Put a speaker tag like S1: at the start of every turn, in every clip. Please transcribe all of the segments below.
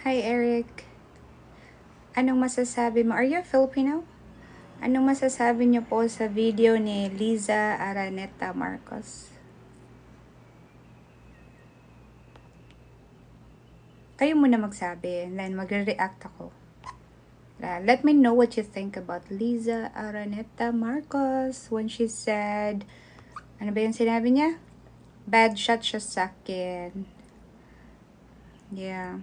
S1: Hi, Eric. Anong masasabi mo? Are you Filipino? Anong masasabi niyo po sa video ni Liza Araneta Marcos? Kayo muna magsabi and then magre-react ako. Let me know what you think about Liza Araneta Marcos when she said, ano ba yung sinabi niya? Bad shot siya sa akin. Yeah.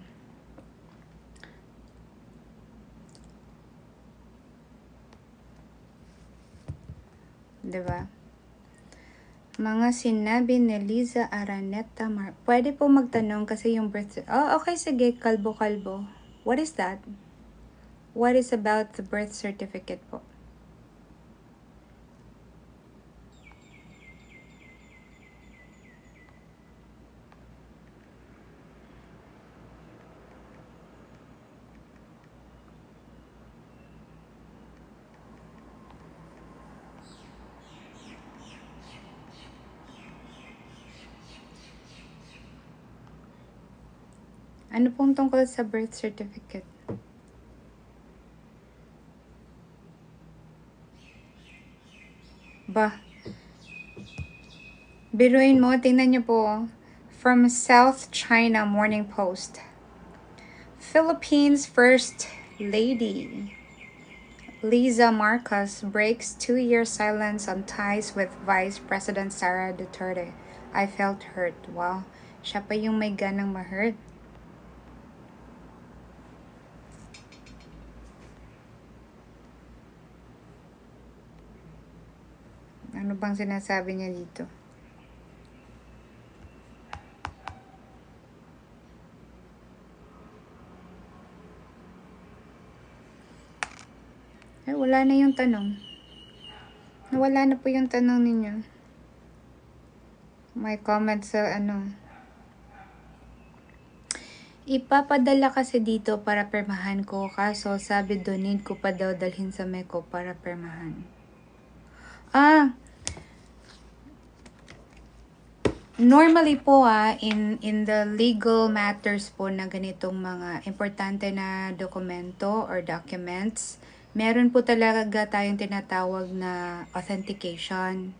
S1: Diba? Mga sinabi ni Liza Araneta Mar... Pwede po magtanong kasi yung birth... Oh, okay, sige. Kalbo-kalbo. What is that? What is about the birth certificate po? Ano pong tungkol sa birth certificate? Ba? Biruin mo, tingnan niyo po. From South China Morning Post. Philippines First Lady Liza Marcos breaks two-year silence on ties with Vice President Sara Duterte. I felt hurt. Wow. Siya pa yung may ganang ma-hurt. Ano bang sinasabi niya dito? Eh, wala na yung tanong. Nawala na po yung tanong ninyo. May comment sa ano. Ipapadala kasi dito para permahan ko. Kaso sabi doon, need ko pa daw dalhin sa Meko para permahan. Ah, Normally po ah, in, in the legal matters po na ganitong mga importante na dokumento or documents, meron po talaga tayong tinatawag na authentication.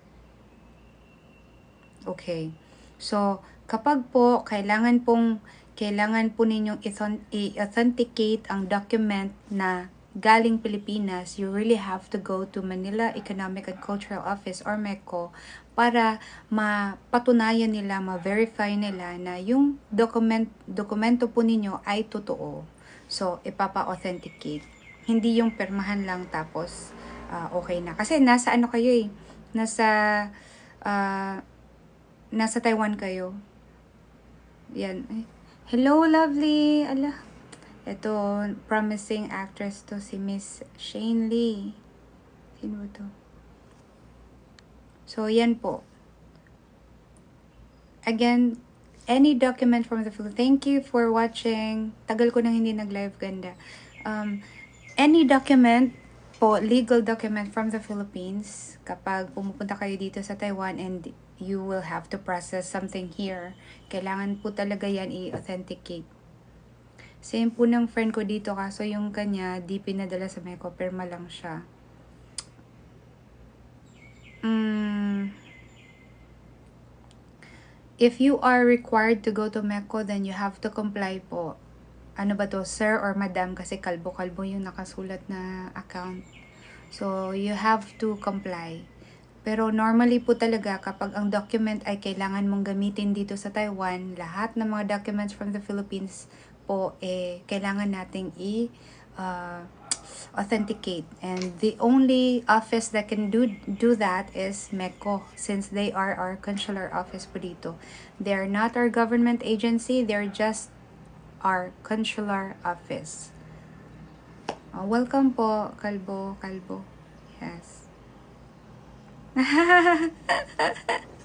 S1: Okay. So, kapag po kailangan pong kailangan po ninyong i-authenticate ang document na galing Pilipinas, you really have to go to Manila Economic and Cultural Office or MECO para mapatunayan nila, ma-verify nila na yung document, dokumento po ninyo ay totoo. So, ipapa-authenticate. Hindi yung permahan lang tapos uh, okay na. Kasi nasa ano kayo eh, nasa uh, nasa Taiwan kayo. Yan. Hello, lovely. Ala, ito, promising actress to si Miss Shane Lee. Sino to? So, yan po. Again, any document from the Philippines. Thank you for watching. Tagal ko nang hindi nag-live ganda. Um, any document po, legal document from the Philippines, kapag pumupunta kayo dito sa Taiwan and you will have to process something here, kailangan po talaga yan i-authenticate Same po ng friend ko dito kaso yung kanya di pinadala sa Meko, perma lang siya. Mm, if you are required to go to Meko, then you have to comply po. Ano ba to, sir or madam? Kasi kalbo-kalbo yung nakasulat na account. So, you have to comply. Pero normally po talaga kapag ang document ay kailangan mong gamitin dito sa Taiwan, lahat ng mga documents from the Philippines po eh kailangan nating i uh, authenticate and the only office that can do do that is MECO since they are our consular office po dito. They are not our government agency, they're just our consular office. Uh, welcome po, Kalbo, Kalbo. Yes.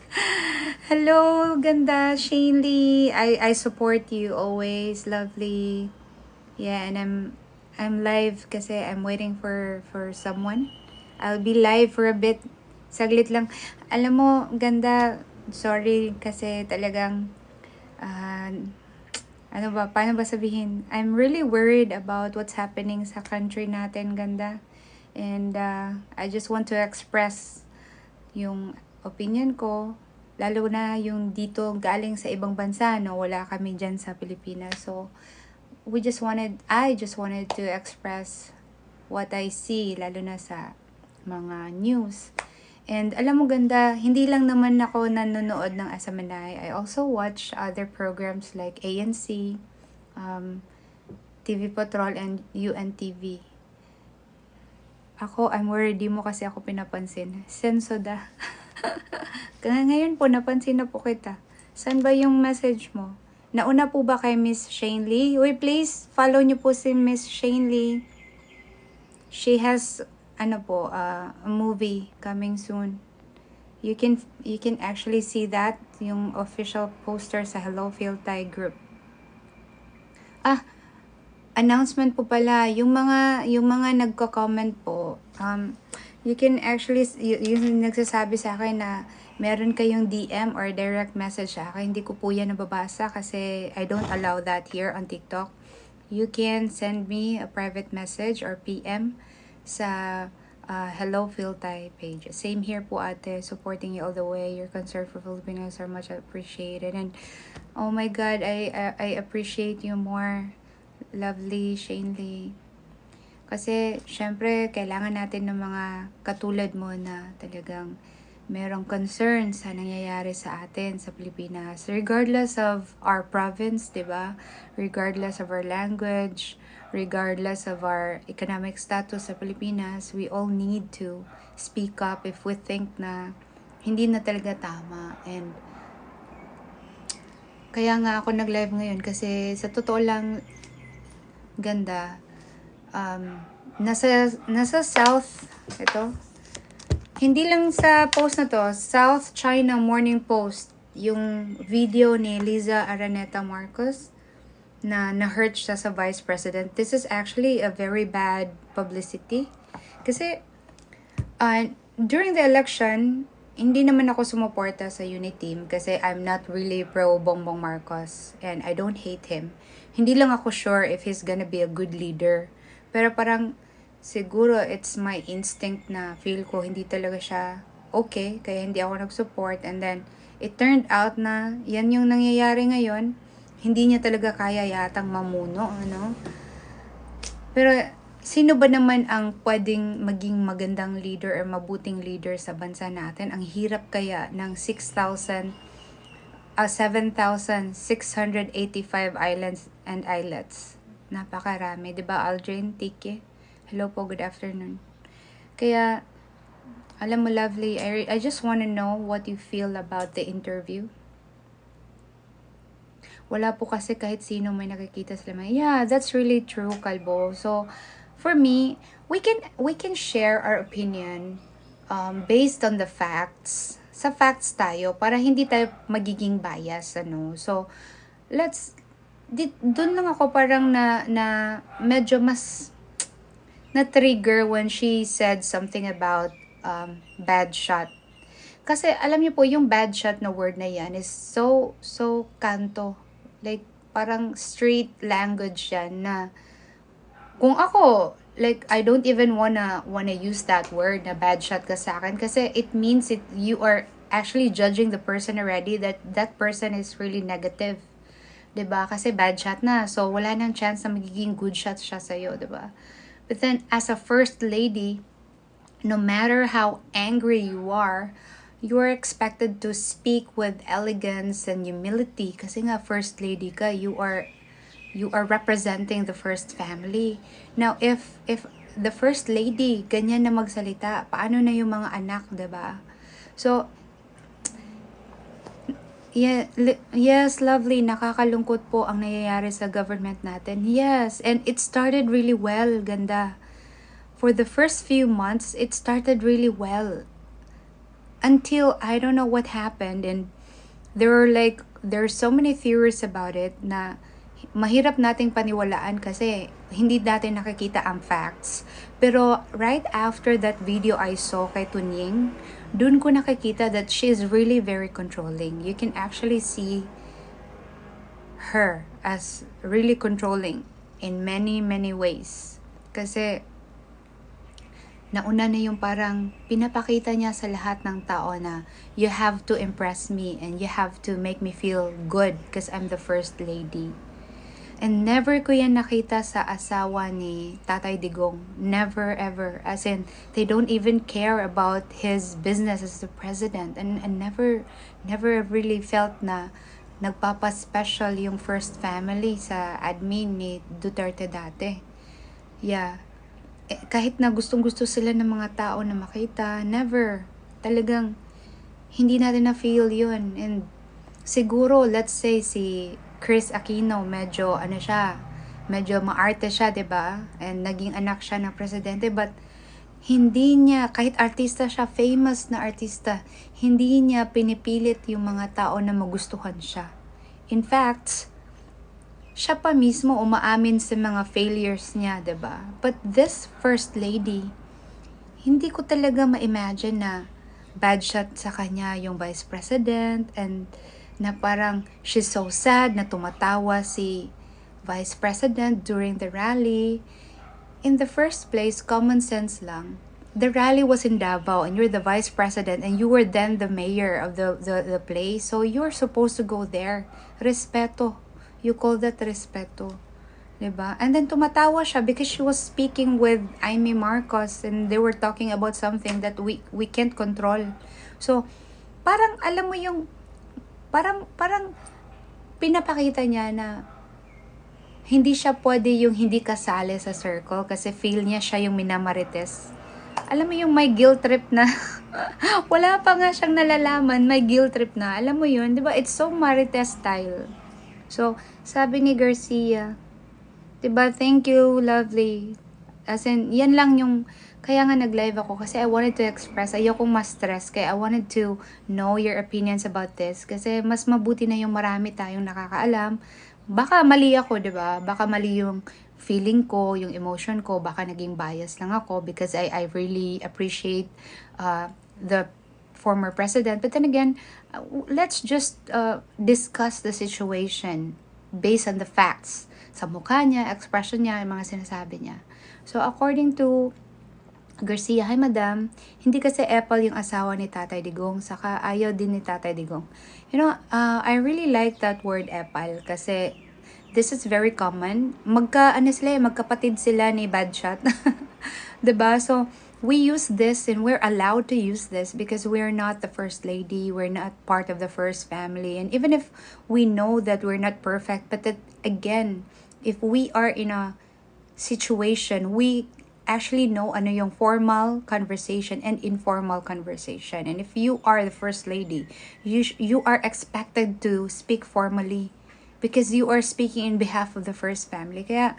S1: Hello, ganda, Shanley. I I support you always, lovely. Yeah, and I'm I'm live kasi I'm waiting for for someone. I'll be live for a bit. Saglit lang. Alam mo, ganda. Sorry kasi talagang uh, ano ba, paano ba sabihin? I'm really worried about what's happening sa country natin, ganda. And uh, I just want to express yung opinion ko, lalo na yung dito galing sa ibang bansa, no? Wala kami dyan sa Pilipinas. So, we just wanted, I just wanted to express what I see, lalo na sa mga news. And alam mo ganda, hindi lang naman ako nanonood ng Asamanay. I also watch other programs like ANC, um, TV Patrol, and UNTV. Ako, I'm worried, di mo kasi ako pinapansin. Sensoda. Kaya ngayon po, napansin na po kita. Saan ba yung message mo? Nauna po ba kay Miss Shane Lee? Uy, please, follow niyo po si Miss Shane Lee. She has ano po, uh, a movie coming soon. You can you can actually see that yung official poster sa Hello Phil Thai group. Ah, announcement po pala yung mga yung mga nagko-comment po. Um you can actually yung nagsasabi sa akin na meron kayong DM or direct message sa akin. Hindi ko po yan nababasa kasi I don't allow that here on TikTok. You can send me a private message or PM sa uh, Hello Phil Thai page. Same here po ate, supporting you all the way. Your concern for Filipinos are much appreciated. And oh my God, I, I, I appreciate you more, lovely Shane Lee. Kasi, syempre, kailangan natin ng mga katulad mo na talagang merong concern sa nangyayari sa atin sa Pilipinas. Regardless of our province, di ba? Regardless of our language, regardless of our economic status sa Pilipinas, we all need to speak up if we think na hindi na talaga tama. And kaya nga ako nag-live ngayon kasi sa totoo lang ganda um, nasa nasa South ito hindi lang sa post na to South China Morning Post yung video ni Liza Araneta Marcos na na-hurt siya sa vice president. This is actually a very bad publicity. Kasi, uh, during the election, hindi naman ako sumuporta sa unit team kasi I'm not really pro Bongbong Marcos and I don't hate him. Hindi lang ako sure if he's gonna be a good leader. Pero parang, siguro it's my instinct na feel ko hindi talaga siya okay, kaya hindi ako nag-support. And then, it turned out na yan yung nangyayari ngayon hindi niya talaga kaya yatang mamuno, ano? Pero, sino ba naman ang pwedeng maging magandang leader or mabuting leader sa bansa natin? Ang hirap kaya ng 6,000 uh, 7,685 islands and islets. Napakarami. 'di ba Aldrin? Tiki? Hello po, good afternoon. Kaya, alam mo, lovely, I, I just want to know what you feel about the interview. Wala po kasi kahit sino may nakikita sila. May, yeah, that's really true, Kalbo. So, for me, we can we can share our opinion um, based on the facts. Sa facts tayo para hindi tayo magiging bias ano. So, let's di, doon lang ako parang na na medyo mas na trigger when she said something about um, bad shot. Kasi alam niyo po yung bad shot na word na yan is so so kanto like parang straight language yan na kung ako like I don't even wanna wanna use that word na bad shot ka sa akin kasi it means it you are actually judging the person already that that person is really negative. 'Di ba? Kasi bad shot na. So wala nang chance na magiging good shot siya sa iyo, 'di ba? But then as a first lady, no matter how angry you are, you are expected to speak with elegance and humility kasi nga first lady ka you are you are representing the first family now if if the first lady ganyan na magsalita paano na yung mga anak 'di ba so Yeah, yes, lovely. Nakakalungkot po ang nangyayari sa government natin. Yes, and it started really well, ganda. For the first few months, it started really well until I don't know what happened and there are like there's so many theories about it na mahirap nating paniwalaan kasi hindi natin nakikita ang facts. Pero right after that video I saw kay Tunying, dun ko nakikita that she is really very controlling. You can actually see her as really controlling in many, many ways. Kasi, nauna na yung parang pinapakita niya sa lahat ng tao na you have to impress me and you have to make me feel good because I'm the first lady. And never ko yan nakita sa asawa ni Tatay Digong. Never ever. As in, they don't even care about his business as the president. And, and never, never really felt na nagpapa-special yung first family sa admin ni Duterte dati. Yeah. Eh, kahit na gustong gusto sila ng mga tao na makita, never. Talagang, hindi natin na-feel yun. And siguro, let's say si Chris Aquino, medyo ano siya, medyo maarte siya, 'di ba? And naging anak siya ng presidente but hindi niya kahit artista siya, famous na artista, hindi niya pinipilit yung mga tao na magustuhan siya. In fact, siya pa mismo umaamin sa mga failures niya, 'di ba? But this first lady, hindi ko talaga ma-imagine na bad shot sa kanya yung vice president and na parang she's so sad na tumatawa si Vice President during the rally. In the first place, common sense lang. The rally was in Davao and you're the Vice President and you were then the mayor of the, the, the place. So you're supposed to go there. Respeto. You call that respeto. Diba? And then tumatawa siya because she was speaking with Amy Marcos and they were talking about something that we we can't control. So, parang alam mo yung parang parang pinapakita niya na hindi siya pwede yung hindi kasali sa circle kasi feel niya siya yung minamarites. Alam mo yung may guilt trip na wala pa nga siyang nalalaman, may guilt trip na. Alam mo yun, 'di ba? It's so marites style. So, sabi ni Garcia, 'di ba? Thank you, lovely. As in, yan lang yung kaya nga nag-live ako kasi I wanted to express, ayokong ma-stress, kaya I wanted to know your opinions about this. Kasi mas mabuti na yung marami tayong nakakaalam. Baka mali ako, di ba? Baka mali yung feeling ko, yung emotion ko, baka naging bias lang ako because I, I really appreciate uh, the former president. But then again, let's just uh, discuss the situation based on the facts. Sa mukha niya, expression niya, yung mga sinasabi niya. So according to Garcia, hi madam, hindi kasi Apple yung asawa ni Tatay Digong, saka ayaw din ni Tatay Digong. You know, uh, I really like that word Apple kasi this is very common. Magka, ano sila, eh, magkapatid sila ni Badshot. ba So, we use this and we're allowed to use this because we're not the first lady, we're not part of the first family. And even if we know that we're not perfect, but that again, if we are in a situation, we actually know ano yung formal conversation and informal conversation. And if you are the first lady, you you are expected to speak formally because you are speaking in behalf of the first family. Kaya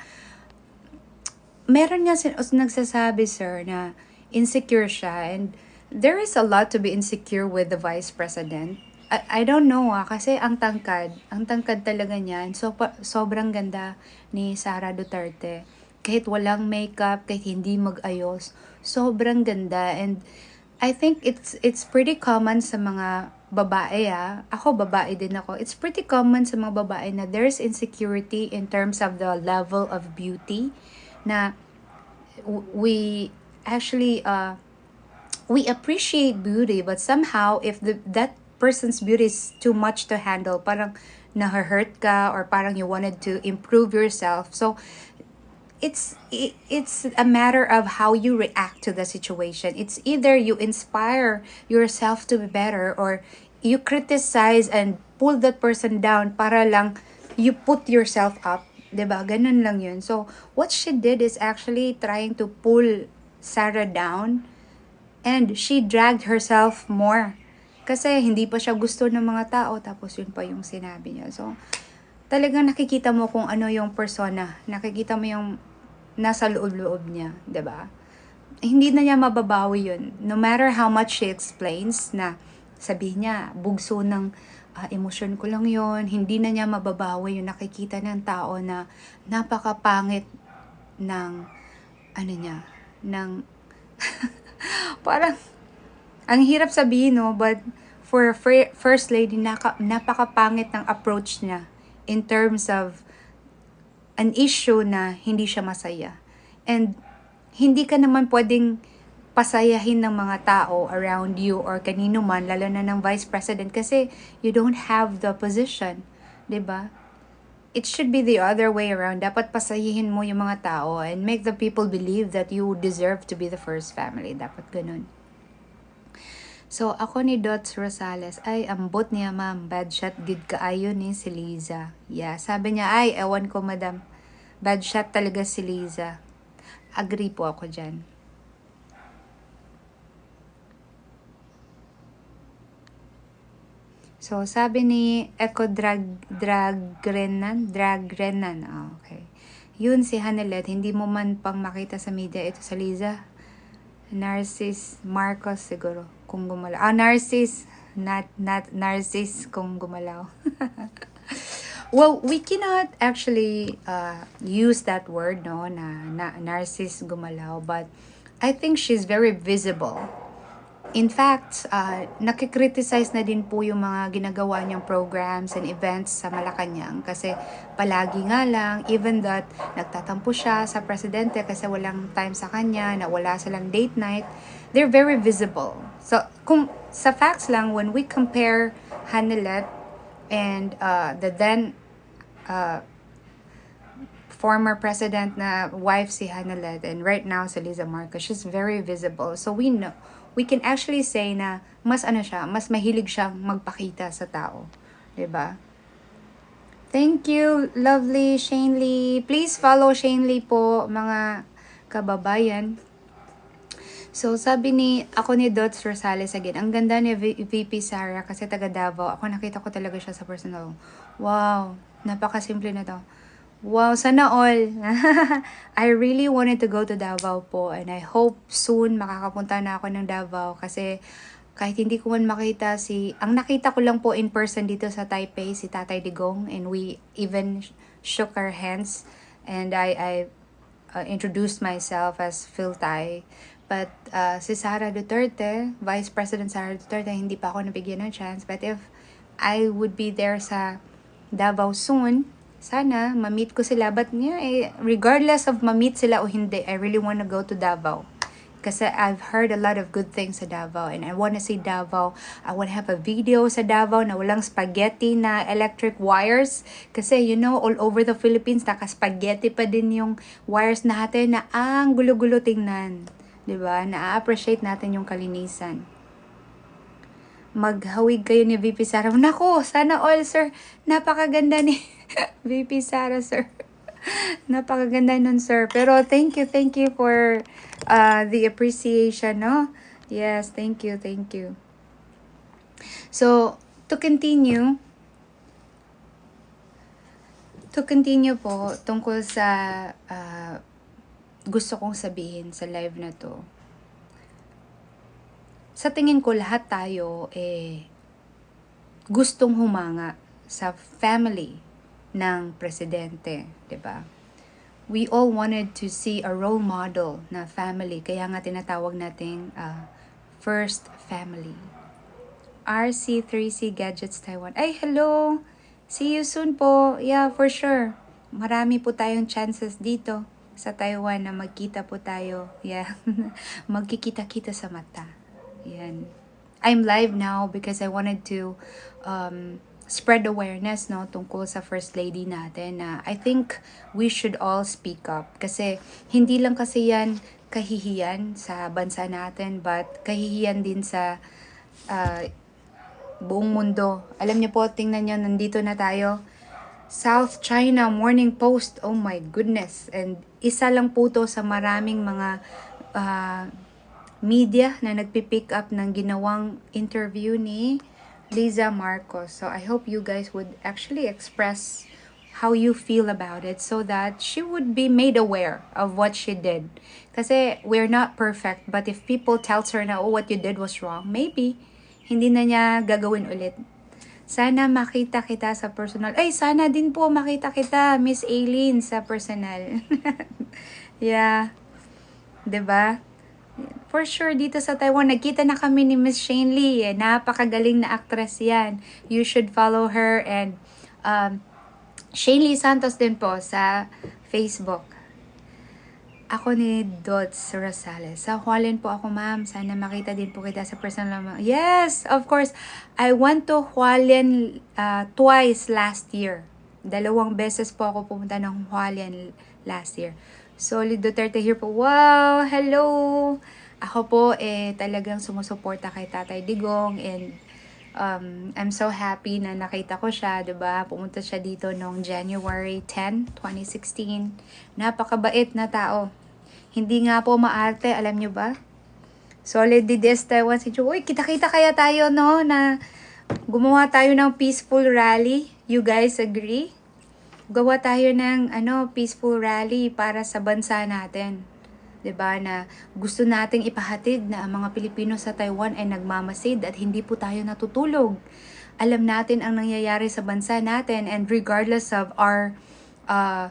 S1: meron nga sin- nagsasabi sir na insecure siya and there is a lot to be insecure with the vice president. I, don't know ah, kasi ang tangkad, ang tangkad talaga niyan. So, sobrang ganda ni Sara Duterte kahit walang makeup, kahit hindi mag-ayos, sobrang ganda. And I think it's it's pretty common sa mga babae ah. Ako babae din ako. It's pretty common sa mga babae na there's insecurity in terms of the level of beauty na we actually uh we appreciate beauty but somehow if the that person's beauty is too much to handle parang na-hurt ka or parang you wanted to improve yourself so it's it, it's a matter of how you react to the situation. It's either you inspire yourself to be better or you criticize and pull that person down para lang you put yourself up 'di ba? Ganun lang yun. So what she did is actually trying to pull Sarah down and she dragged herself more. Kasi hindi pa siya gusto ng mga tao tapos yun pa yung sinabi niya. So talagang nakikita mo kung ano yung persona. Nakikita mo yung nasa loob-loob niya, 'di ba? Hindi na niya mababawi 'yun. No matter how much she explains na sabi niya, bugso ng uh, emosyon ko lang 'yon, hindi na niya mababawi yung nakikita ng tao na napakapangit ng ano niya, ng parang ang hirap sabihin no, but for a first lady naka, napakapangit ng approach niya in terms of an issue na hindi siya masaya. And hindi ka naman pwedeng pasayahin ng mga tao around you or kanino man, lalo na ng vice president kasi you don't have the position. ba? It should be the other way around. Dapat pasayahin mo yung mga tao and make the people believe that you deserve to be the first family. Dapat ganun. So, ako ni Dots Rosales, ay, ambot niya ma'am, bad shot gid kaayo ni si Liza. Yeah, sabi niya, ay, ewan ko madam, bad shot talaga si Liza. Agree po ako dyan. So, sabi ni Eco Drag, Dragrenan, Dragrenan, ah, okay. Yun si Hanelet, hindi mo man pang makita sa media ito sa Liza. Narcis Marcos siguro, kung gumalaw. Ah, Narcis, not, not Narcis kung gumalaw. well, we cannot actually uh, use that word, no, na, na Narcis gumalaw, but I think she's very visible In fact, uh, nakikriticize na din po yung mga ginagawa niyang programs and events sa Malacanang kasi palagi nga lang, even that nagtatampo siya sa presidente kasi walang time sa kanya, na wala silang date night, they're very visible. So, kung sa facts lang, when we compare Hanelet and uh, the then uh, former president na wife si Hanelet and right now si Liza Marcos, she's very visible. So we know, we can actually say na mas ano siya, mas mahilig siyang magpakita sa tao. ba? Thank you, lovely Shane Lee. Please follow Shane Lee po, mga kababayan. So, sabi ni, ako ni Dots Rosales again, ang ganda ni VP Sara kasi taga Davao. Ako nakita ko talaga siya sa personal. Wow, napakasimple na to. Wow, sana all. I really wanted to go to Davao po and I hope soon makakapunta na ako ng Davao kasi kahit hindi ko man makita si ang nakita ko lang po in person dito sa Taipei si Tatay Digong and we even shook our hands and I I uh, introduced myself as Phil Tai but uh, si Sara Duterte Vice President Sara Duterte hindi pa ako nabigyan ng chance but if I would be there sa Davao soon sana ma-meet ko sila. But yeah, eh, regardless of ma-meet sila o hindi, I really want to go to Davao. Kasi I've heard a lot of good things sa Davao and I want to see Davao. I want to have a video sa Davao na walang spaghetti na electric wires. Kasi you know, all over the Philippines, naka-spaghetti pa din yung wires natin na ang gulo-gulo tingnan. ba? Na-appreciate natin yung kalinisan maghawig kayo ni VP Sara. Nako, sana all, sir. Napakaganda ni VP Sara, sir. Napakaganda nun, sir. Pero thank you, thank you for uh, the appreciation, no? Yes, thank you, thank you. So, to continue, to continue po, tungkol sa uh, gusto kong sabihin sa live na to sa tingin ko lahat tayo eh gustong humanga sa family ng presidente, 'di ba? We all wanted to see a role model na family, kaya nga tinatawag nating uh, first family. RC3C Gadgets Taiwan. Ay, hello! See you soon po. Yeah, for sure. Marami po tayong chances dito sa Taiwan na magkita po tayo. Yeah. Magkikita-kita sa mata. Yan. I'm live now because I wanted to um, spread awareness no tungkol sa first lady natin na I think we should all speak up kasi hindi lang kasi yan kahihiyan sa bansa natin but kahihiyan din sa uh, buong mundo. Alam niyo po, tingnan niyo, nandito na tayo. South China Morning Post, oh my goodness. And isa lang po to sa maraming mga uh, media na nagpipick up ng ginawang interview ni Liza Marcos. So I hope you guys would actually express how you feel about it so that she would be made aware of what she did. Kasi we're not perfect, but if people tells her na, oh, what you did was wrong, maybe hindi na niya gagawin ulit. Sana makita kita sa personal. Ay, sana din po makita kita, Miss Aileen, sa personal. yeah. ba? For sure, dito sa Taiwan, nagkita na kami ni Miss Shane Lee. Eh. Napakagaling na actress yan. You should follow her and um, Shane Lee Santos din po sa Facebook. Ako ni Dots Rosales. Sa Hualien po ako, ma'am. Sana makita din po kita sa personal. Yes, of course. I went to Hualien uh, twice last year. Dalawang beses po ako pumunta ng Hualien last year. Solid Duterte here po. Wow! Hello! Ako po eh talagang sumusuporta kay Tatay Digong and um, I'm so happy na nakita ko siya, ba? Pumunta siya dito noong January 10, 2016. Napakabait na tao. Hindi nga po maarte, alam nyo ba? Solid DDS Taiwan si Joe. Uy, kita-kita kaya tayo, no? Na gumawa tayo ng peaceful rally. You guys agree? Gawa tayo ng ano, peaceful rally para sa bansa natin. 'di ba na gusto nating ipahatid na ang mga Pilipino sa Taiwan ay nagmamasid at hindi po tayo natutulog. Alam natin ang nangyayari sa bansa natin and regardless of our uh,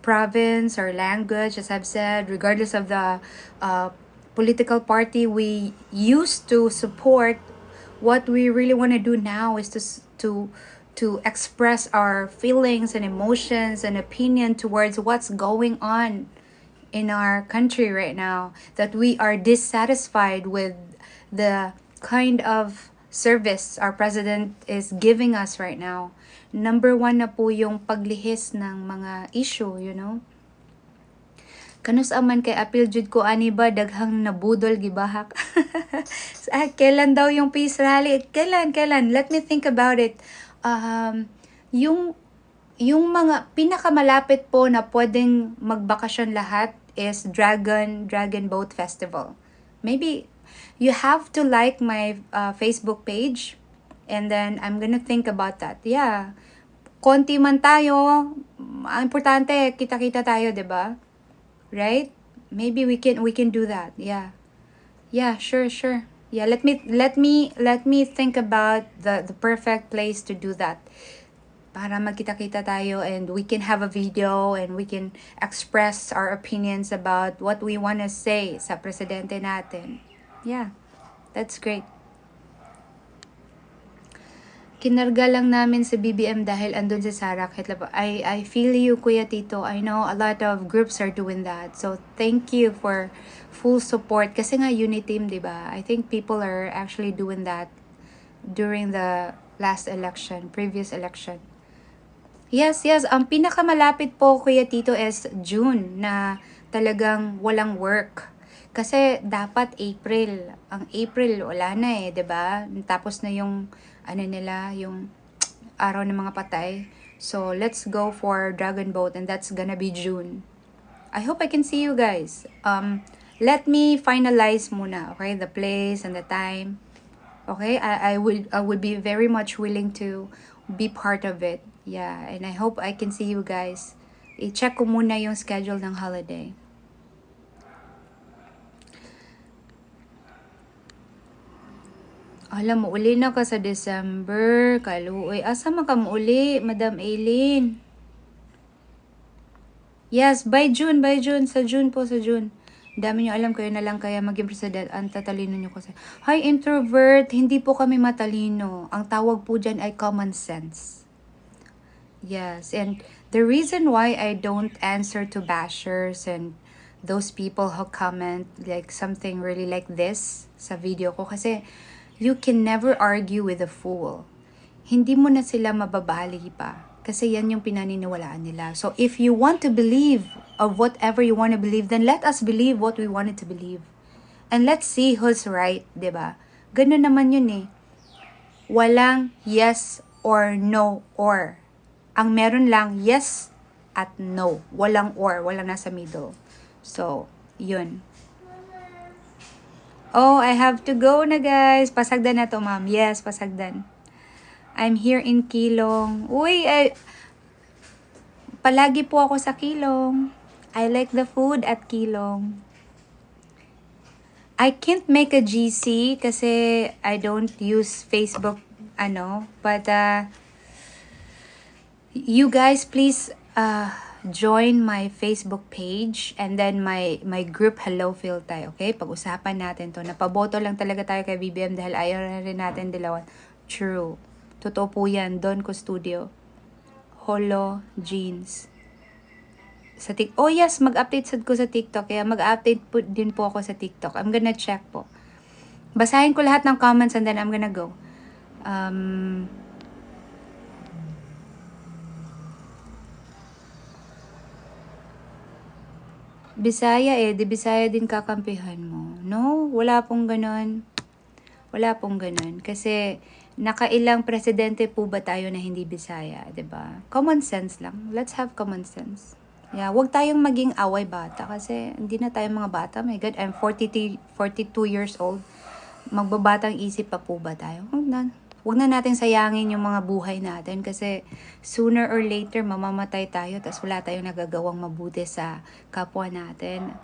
S1: province or language, as I've said, regardless of the uh, political party we used to support, what we really want to do now is to to to express our feelings and emotions and opinion towards what's going on in our country right now that we are dissatisfied with the kind of service our president is giving us right now. Number one na po yung paglihis ng mga issue, you know. Kanus aman kay apil jud ko ani ba daghang nabudol gibahak. ah, kailan daw yung peace rally? Kailan, kailan? Let me think about it. Um, yung yung mga pinakamalapit po na pwedeng magbakasyon lahat is Dragon Dragon Boat Festival. Maybe you have to like my uh, Facebook page and then I'm gonna think about that. Yeah. Konti man tayo, ang importante kita-kita tayo, 'di ba? Right? Maybe we can we can do that. Yeah. Yeah, sure, sure. Yeah, let me let me let me think about the the perfect place to do that para magkita-kita tayo and we can have a video and we can express our opinions about what we want to say sa presidente natin. Yeah, that's great. Kinarga lang namin sa BBM dahil andun si Sarah Kitlap. I, I feel you, Kuya Tito. I know a lot of groups are doing that. So, thank you for full support. Kasi nga, unity team, di ba? I think people are actually doing that during the last election, previous election. Yes, yes. Ang pinakamalapit po, Kuya Tito, is June na talagang walang work. Kasi dapat April. Ang April, wala na eh, 'di ba? Tapos na yung, ano nila, yung araw ng mga patay. So, let's go for Dragon Boat and that's gonna be June. I hope I can see you guys. Um, let me finalize muna, okay? The place and the time. Okay? I, I would I would be very much willing to be part of it. Yeah, and I hope I can see you guys. I-check ko muna yung schedule ng holiday. Alam mo, uli na ka sa December. Kaluoy. Asa man ka Madam Aileen? Yes, by June, by June. Sa June po, sa June. Dami nyo alam kayo na lang kaya maging president. Ang tatalino nyo kasi. Hi, introvert. Hindi po kami matalino. Ang tawag po dyan ay common sense. Yes, and the reason why I don't answer to bashers and those people who comment like something really like this sa video ko kasi you can never argue with a fool. Hindi mo na sila mababali pa kasi yan yung pinaniniwalaan nila. So if you want to believe of whatever you want to believe, then let us believe what we wanted to believe. And let's see who's right, ba? Ganun naman yun eh. Walang yes or no or ang meron lang yes at no. Walang or, walang nasa middle. So, yun. Oh, I have to go na guys. Pasagdan na to, ma'am. Yes, pasagdan. I'm here in Kilong. Uy, ay, palagi po ako sa Kilong. I like the food at Kilong. I can't make a GC kasi I don't use Facebook, ano, but uh, you guys please uh, join my Facebook page and then my my group Hello Filtay, okay? Pag-usapan natin to. Napaboto lang talaga tayo kay BBM dahil ayaw na rin natin dilawan. True. Totoo po yan. Don Custodio. Holo Jeans. Sa tik oh yes, mag-update sad ko sa TikTok. Kaya mag-update po din po ako sa TikTok. I'm gonna check po. Basahin ko lahat ng comments and then I'm gonna go. Um, Bisaya eh, di Bisaya din kakampihan mo. No, wala pong ganon. Wala pong ganon. Kasi nakailang presidente po ba tayo na hindi Bisaya, 'di ba? Common sense lang. Let's have common sense. Yeah, wag tayong maging away bata kasi hindi na tayo mga bata. My God, I'm 42, 42 years old. Magbabatang isip pa po ba tayo? Huwag na. Huwag na natin sayangin yung mga buhay natin kasi sooner or later mamamatay tayo tapos wala tayong nagagawang mabuti sa kapwa natin.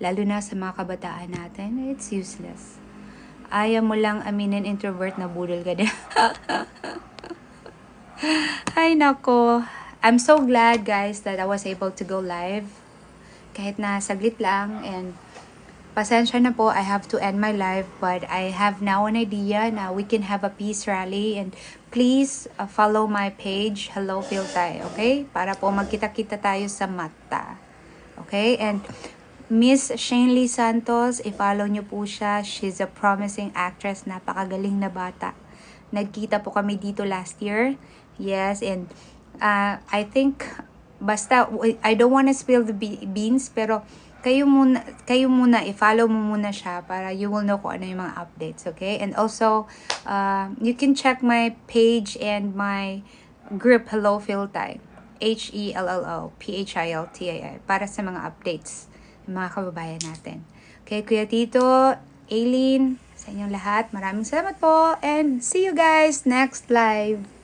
S1: Lalo na sa mga kabataan natin, it's useless. Ayaw mo lang aminin introvert na budol ka din. Ay nako. I'm so glad guys that I was able to go live. Kahit na saglit lang and pasensya na po, I have to end my live but I have now an idea na we can have a peace rally and please uh, follow my page, Hello Piltay, okay? Para po magkita-kita tayo sa mata. Okay? And Miss Shanley Santos, i-follow nyo po siya. She's a promising actress, napakagaling na bata. Nagkita po kami dito last year. Yes, and uh, I think basta I don't wanna spill the be- beans pero kayo muna kayo muna i-follow mo muna siya para you will know kung ano yung mga updates, okay? And also uh, you can check my page and my group Hello Philtay. H E L L O P H I L T A I para sa mga updates ng mga kababayan natin. Okay, Kuya Tito, Aileen, sa inyong lahat, maraming salamat po and see you guys next live.